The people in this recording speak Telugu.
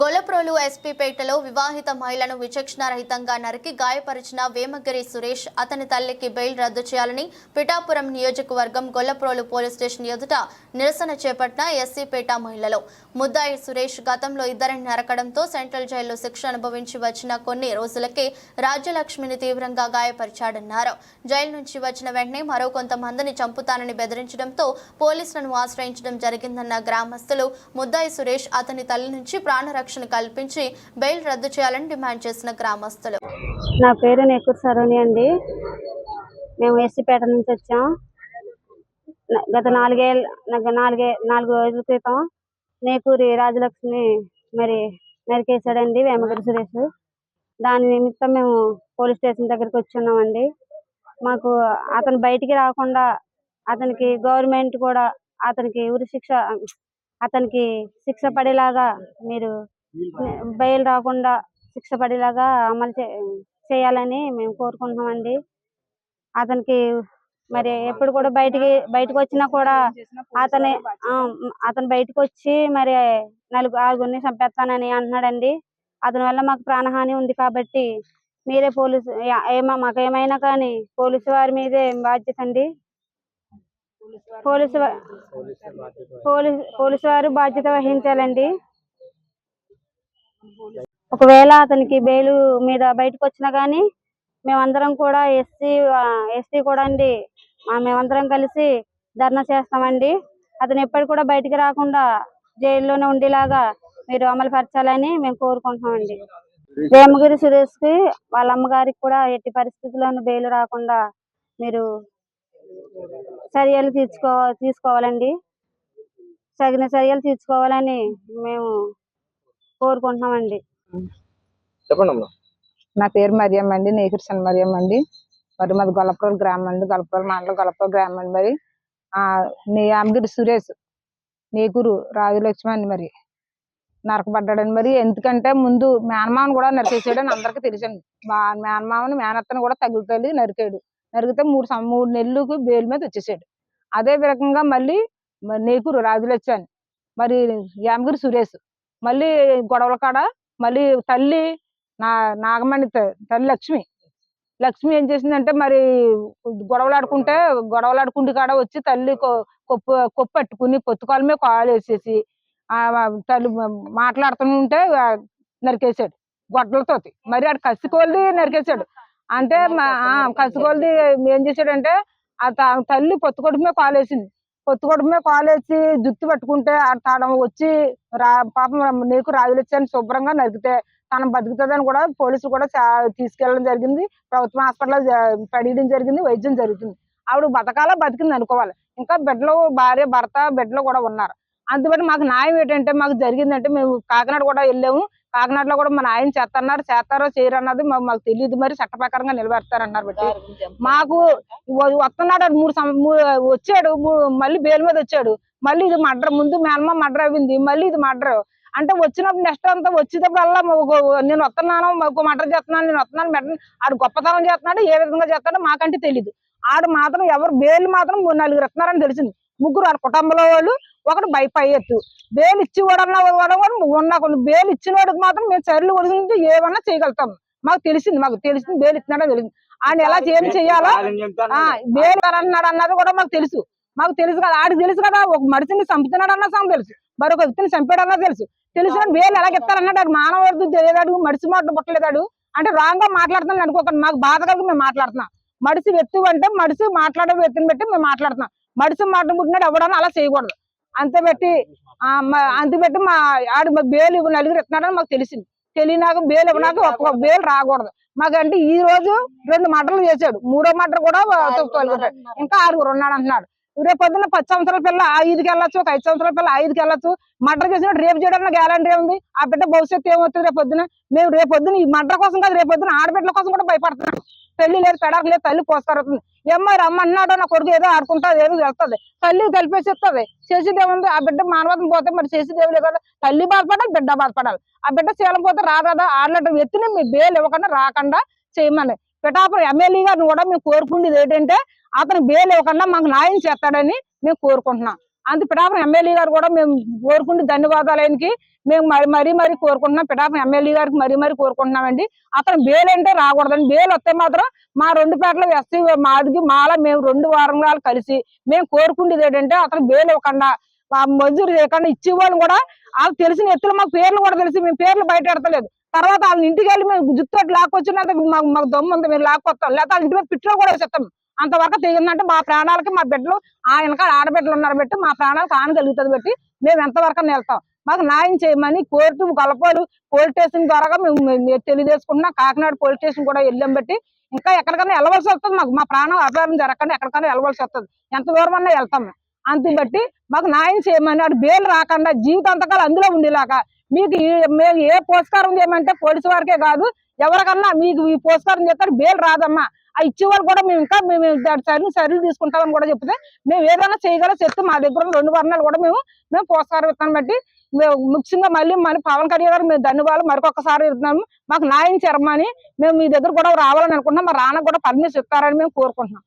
గొల్లప్రోలు ఎస్పీపేటలో వివాహిత మహిళను విచక్షణారహితంగా నరికి గాయపరిచిన వేమగిరి సురేష్ అతని తల్లికి బెయిల్ రద్దు చేయాలని పిఠాపురం నియోజకవర్గం గొల్లప్రోలు పోలీస్ స్టేషన్ ఎదుట నిరసన చేపట్టిన ఎస్సీపేట మహిళలు. ముద్దాయి సురేష్ గతంలో ఇద్దరిని నరకడంతో సెంట్రల్ జైల్లో శిక్ష అనుభవించి వచ్చిన కొన్ని రోజులకే రాజ్యలక్ష్మిని తీవ్రంగా గాయపరిచాడన్నారు. జైలు నుంచి వచ్చిన వెంటనే మరో కొంతమందిని చంపుతానని బెదిరించడంతో పోలీసులను ఆశ్రయించడం జరిగిందన్న గ్రామస్తులు ముద్దాయి సురేష్ అతని తల్లి నుంచి సంరక్షణ కల్పించి బెయిల్ రద్దు చేయాలని డిమాండ్ చేసిన గ్రామస్తులు. నా పేరు నెక్కూరు సరోని అండి. మేము ఎస్సీపేట నుంచి వచ్చాం. గత నాలుగేళ్ళ నాలుగే నాలుగు రోజుల క్రితం నేకూరి రాజలక్ష్మి మరి నరికేశాడండి వేమగిరి సురేష్. దాని నిమిత్తం మేము పోలీస్ స్టేషన్ దగ్గరికి వచ్చి ఉన్నామండి మాకు అతను బయటికి రాకుండా అతనికి గవర్నమెంట్ కూడా అతనికి ఉరి శిక్ష అతనికి శిక్ష పడేలాగా మీరు బెయిల్ రాకుండా శిక్ష పడేలాగా అమలు చే చేయాలని మేము కోరుకుంటున్నామండి. అతనికి మరి ఎప్పుడు కూడా బయటికి బయటకు వచ్చినా కూడా అతని అతను బయటకు వచ్చి మరి నలుగు ఆరుగురిని చంపేస్తానని అంటున్నాడండి. అతని వల్ల మాకు ప్రాణహాని ఉంది కాబట్టి మీరే పోలీసు మాకు ఏమైనా కానీ పోలీసు వారి మీదే బాధ్యత అండి. పోలీసు పోలీసు వారు బాధ్యత వహించాలండి. ఒకవేళ అతనికి బెయిల్ మీద బయటకు వచ్చినా కానీ మేమందరం కూడా ఎస్సీ ఎస్టీ కూడా అండి. మేమందరం కలిసి ధర్నా చేస్తామండి. అతను ఎప్పటికి కూడా బయటికి రాకుండా జైల్లోనే ఉండేలాగా మీరు అమలు పరచాలని మేము కోరుకుంటున్నామండి. రేమగిరి సురేష్కి వాళ్ళ అమ్మగారికి కూడా ఎట్టి పరిస్థితుల్లోనూ బెయిల్ రాకుండా మీరు చర్యలు తీసుకో తీసుకోవాలండి. తగిన చర్యలు తీసుకోవాలని మేము కోరుకుంటున్నామండి. చెప్పండి అమ్మా. నా పేరు మరియమ్మ అండి నేకృష్ణ మరియమ్మ అండి. మరి మాది గొల్లపురం గ్రామం అండి గొల్లపురం మండలం గొల్లపురం గ్రామం అండి మరి. ఆ నీ అమ్మగిరి సురేష్ నీకురు రాజలక్ష్మి అండి మరి. నరకబడ్డాడండి మరి. ఎందుకంటే ముందు మేనమామని కూడా నరికేసాడని అందరికీ తెలుసండి. మా మేనమామని మేనత్తని కూడా తగులుతల్లి నరికాడు. నరికితే మూడు సం- మూడు నెలలకు బెయిల్ మీద వచ్చేసాడు. అదే రకంగా మళ్ళీ నీకురు రాజలక్ష్మి అని. మరి యామగిరి సురేష్ మళ్ళీ గొడవల కాడ మళ్ళీ తల్లి నా నాగమణి తల్లి లక్ష్మి. లక్ష్మి ఏం చేసిందంటే మరి గొడవలాడుకుంటే గొడవలాడుకుంటే కాడ వచ్చి తల్లి కొప్పు కొప్పు పట్టుకుని పొత్తుకాల మీద కాలు వేసేసి తల్లి మాట్లాడుతుంటే నరికేశాడు గొడ్డలతోటి. మరి ఆడు కసికోల్ది నరికేశాడు. అంటే మా- కసికోల్ది ఏం చేశాడంటే ఆ త- తల్లి పొత్తుకొడుకు మీద కాలు వేసింది. పొత్తుకొడుకు కాలేసి కాలు జుత్తు పట్టుకుంటే ఆ తాడం వచ్చి రా పాపం నీకు రాజులొచ్చాను శుభ్రంగా నరికితే తను బతుకుతుందని కూడా పోలీసులు కూడా చా- తీసుకెళ్ళడం జరిగింది. ప్రభుత్వ హాస్పిటల్ పడియడం జరిగింది వైద్యం జరుగుతుంది. ఆవిడ బతకాల బతికింది అనుకోవాలి. ఇంకా బిడ్డలు భార్య భర్త బిడ్డలు కూడా ఉన్నారు. అందుబట్టి మాకు న్యాయం ఏంటంటే మాకు జరిగిందంటే మేము కాకినాడ కూడా వెళ్ళాము. కాకినాడలో కూడా మా నాయన చేస్తున్నారు చేస్తారో చేయరు అన్నది మా- మాకు తెలియదు మరి చట్ట ప్రకారంగా నిలబెడతారన్నారు బట్టి. మాకు వస్తున్నాడు మూడు వచ్చాడు మళ్ళీ బెయిల్ మీద వచ్చాడు. మళ్ళీ ఇది మడ్ర ముందు మేనమ్మ మడ్ర అయింది మళ్ళీ ఇది మడ్ర అంటే వచ్చినప్పుడు నెక్స్ట్ అంతా వచ్చేటప్పుడల్లా నేను వస్తున్నాను ఒక మడ్ర చేస్తున్నాను నేను వస్తున్నాను మెడ ఆడు గొప్పతనం చేస్తున్నాడు ఏ విధంగా చేస్తాడో మాకంటే తెలియదు ఆడు మాత్రం ఎవరు బెయిల్ మాత్రం నలుగురు ఇస్తున్నారని తెలిసింది. ముగ్గురు ఆడ కుటుంబంలో వాళ్ళు ఒకడు బై పై ఎత్తు బెయిల్ ఇచ్చి కూడా ఉన్న కొన్ని బెయిల్ ఇచ్చిన వాడికి మాత్రం మేము చర్యలు కొడుకుంటే ఏమన్నా చేయగలుగుతాం. మాకు తెలిసింది మాకు తెలిసింది బెయిల్ ఇస్తున్నాడో తెలిసింది. ఆయన ఎలా చేయని చెయ్యాలా ఆ బేలు అన్నాడు అన్నది కూడా మాకు తెలుసు. మాకు తెలుసు కదా ఆడికి తెలుసు కదా ఒక మనిషిని చంపుతున్నాడు అన్న సంగతి తెలుసు. మరొక వ్యక్తిని చంపాడు అన్నది తెలుసు. తెలిసిన బేలు ఎలా ఇస్తారన్నాడు ఆడు మానవ తెలియదాడు మడిసి మాట పుట్టలేదాడు. అంటే రాంగ్గా మాట్లాడుతున్నాను అనుకోకండి మాకు బాధ కలిగి మేము మాట్లాడుతున్నాం. మడిసి వ్యక్తి అంటే మడిసి మాట్లాడే వ్యక్తిని బట్టి మేము మాట్లాడుతున్నాం. మడిసి మాట పుట్టినాడు ఎవడన్నా అలా చేయకూడదు. అంతే పెట్టి మ- అంతే పెట్టి మా ఆడు మా బేలు నలుగురు ఇస్తున్నాడని మాకు తెలిసింది. తెలియనాక బేలు ఇవ్వనాక ఒక్క బేలు రాకూడదు. మాకంటే ఈ రోజు రెండు మటలు చేశాడు. మూడో మటర్ కూడా ఇంకా ఆరుగురు ఉన్నాడు అంటున్నాడు రేపు పొద్దున్న పది సంవత్సరాల పిల్ల ఐదుకి వెళ్ళొచ్చు ఒక ఐదు సంవత్సరాల పిల్ల ఐదుకి వెళ్ళొచ్చు. మటర్ చేసినట్టు రేపు చేయడానికి గ్యారంటీ ఉంది. ఆ బిడ్డ భవిష్యత్తు ఏమవుతుంది రేపు పొద్దున? మేము రేపు పొద్దున ఈ మటర్ కోసం కాదు రేపు పొద్దున ఆడబిడ్డల కోసం కూడా భయపడుతున్నాం. పెళ్ళి లేదు పెడకు లేదు తల్లి పోస్తారు ఏమ్మాయి రమ్మన్నాడు నా కొడుకు ఏదో ఆడుకుంటా ఏదో వెళ్తుంది తల్లి కలిపేసి ఇస్తుంది. చేసేది ఆ బిడ్డ మానవతం పోతే మరి చేసేది లేదు కదా. తల్లి బాధపడాలి బిడ్డ బాధపడాలి. ఆ బిడ్డ శీలం పోతే రాదా ఆడలట ఎత్తిన మీ బేలు ఇవ్వకుండా రాకుండా చేయమని. పిఠాపురం ఎమ్మెల్యే గారిని కూడా మేము కోరుకునేది ఏంటంటే అతను బేలు ఇవ్వకుండా మాకు న్యాయం చేస్తాడని మేము కోరుకుంటున్నాం. అంత పిఠాపురం ఎమ్మెల్యే గారు కూడా మేము కోరుకుంటూ ధన్యవాదాలు ఆయనకి. మేము మరి మరీ మరీ కోరుకుంటున్నాం. పిఠాపురం ఎమ్మెల్యే గారికి మరీ మరీ కోరుకుంటున్నామండి. అతను బేలు అంటే రాకూడదండి. బేలు వస్తే మాత్రం మా రెండు పేటలు ఎస్సీ మాదికి మాల మేము రెండు వారంగాలు కలిసి మేము కోరుకుంటేది ఏంటంటే అతను బేలు ఇవ్వకుండా మంజూరు చేయకుండా ఇచ్చేవాళ్ళు కూడా వాళ్ళు తెలిసిన ఎత్తులు మాకు పేర్లు కూడా తెలిసి మేము పేర్లు బయట పెడతలేదు. తర్వాత వాళ్ళ ఇంటికి వెళ్ళి మేము జుత్తు లాక్కొచ్చినంత మాకు మాకు దమ్ము ఉంది మేము లాక్కొస్తాం. లేకపోతే వాళ్ళ ఇంటి మీద పిట్లో కూడా చెప్తాం అంతవరకు తెగిందంటే మా ప్రాణాలకి మా బిడ్డలు ఆ వెనకాల ఆడబిడ్డలు ఉన్నారు బట్టి మా ప్రాణాలకు ఆన కలుగుతుంది పెట్టి మేము ఎంతవరకు వెళ్తాం మాకు న్యాయం చేయమని కోర్టు గొలపాలు. పోలీస్ స్టేషన్ ద్వారా మేము మేము తెలియజేసుకుంటున్నాం. కాకినాడ పోలీస్ స్టేషన్ కూడా వెళ్ళాం బట్టి ఇంకా ఎక్కడికైనా వెళ్ళవలసి వస్తుంది. మాకు మా ప్రాణం అపారం జరగకుండా ఎక్కడికైనా వెళ్ళవలసి వస్తుంది. ఎంత దూరం అన్నా వెళ్తాం అంతే బట్టి మాకు న్యాయం చేయమని అటు బెయిల్ రాకుండా జీవితాంతకాలం అందులో ఉండేలాగా మీకు మేము ఏ పోస్కారం చేయమంటే పోలీసు వారికే కాదు. ఎవరికన్నా మీకు ఈ పోస్కారం చేస్తారు బెయిల్ రాదమ్మా. ఆ ఇచ్చేవాళ్ళు కూడా మేము ఇంకా మేము దాని సరి సర్వీస్ తీసుకుంటామని కూడా చెప్తే మేము ఏదైనా చేయగల చెప్తే మా దగ్గర రెండు వర్ణాలు కూడా మేము మేము పోస్కారం ఇస్తాం బట్టి మేము ముఖ్యంగా మళ్ళీ మన పవన్ కళ్యాణ్ గారు మేము ధన్యవాదాలు మరొకసారి ఇస్తున్నాము మాకు న్యాయం చేరమని మేము మీ దగ్గర కూడా రావాలని అనుకుంటున్నాం. మా రానకు కూడా పర్మిషన్ ఇస్తారని మేము కోరుకుంటున్నాం.